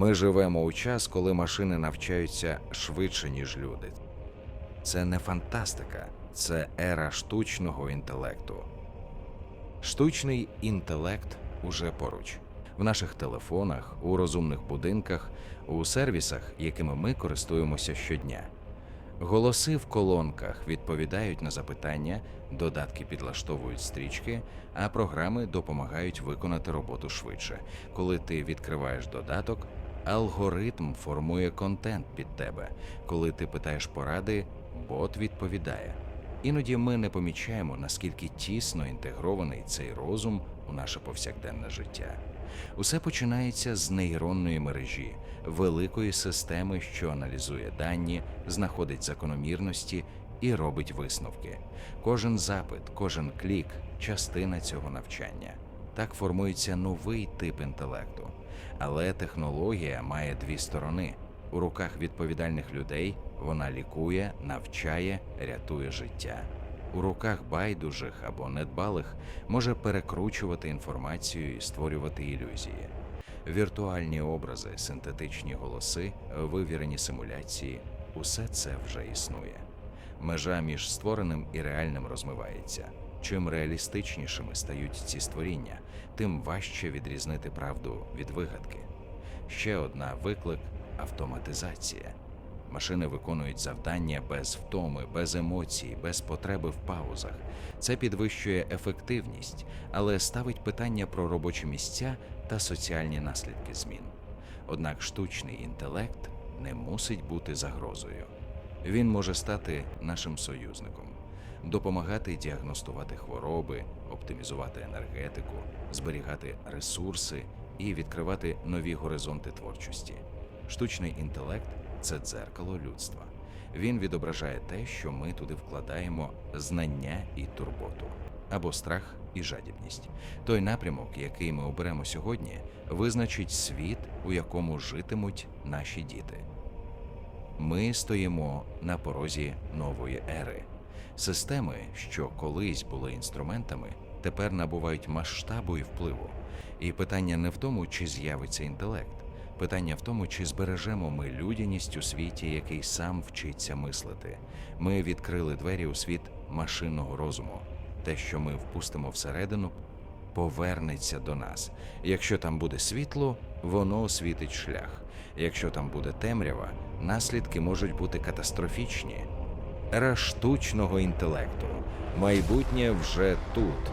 Ми живемо у час, коли машини навчаються швидше, ніж люди. Це не фантастика, це ера штучного інтелекту. Штучний інтелект уже поруч. В наших телефонах, у розумних будинках, у сервісах, якими ми користуємося щодня. Голоси в колонках відповідають на запитання, додатки підлаштовують стрічки, а програми допомагають виконати роботу швидше. Коли ти відкриваєш додаток, алгоритм формує контент під тебе. Коли ти питаєш поради, бот відповідає. Іноді ми не помічаємо, наскільки тісно інтегрований цей розум у наше повсякденне життя. Усе починається з нейронної мережі, великої системи, що аналізує дані, знаходить закономірності і робить висновки. Кожен запит, кожен клік частина цього навчання. Так формується новий тип інтелекту. Але технологія має дві сторони. У руках відповідальних людей вона лікує, навчає, рятує життя. У руках байдужих або недбалих може перекручувати інформацію і створювати ілюзії. Віртуальні образи, синтетичні голоси, вивірені симуляції усе це вже існує. Межа між створеним і реальним розмивається. Чим реалістичнішими стають ці створіння, тим важче відрізнити правду від вигадки. Ще одна виклик автоматизація. Машини виконують завдання без втоми, без емоцій, без потреби в паузах. Це підвищує ефективність, але ставить питання про робочі місця та соціальні наслідки змін. Однак штучний інтелект не мусить бути загрозою. Він може стати нашим союзником, допомагати діагностувати хвороби, оптимізувати енергетику, зберігати ресурси і відкривати нові горизонти творчості. Штучний інтелект це дзеркало людства. Він відображає те, що ми туди вкладаємо знання і турботу, або страх і жадібність. Той напрямок, який ми оберемо сьогодні, визначить світ, у якому житимуть наші діти. Ми стоїмо на порозі нової ери. Системи, що колись були інструментами, тепер набувають масштабу і впливу. І питання не в тому, чи з'явиться інтелект. Питання в тому, чи збережемо ми людяність у світі, який сам вчиться мислити. Ми відкрили двері у світ машинного розуму. Те, що ми впустимо всередину, повернеться до нас. Якщо там буде світло, воно освітить шлях. Якщо там буде темрява, наслідки можуть бути катастрофічні. Ера штучного інтелекту. Майбутнє вже тут.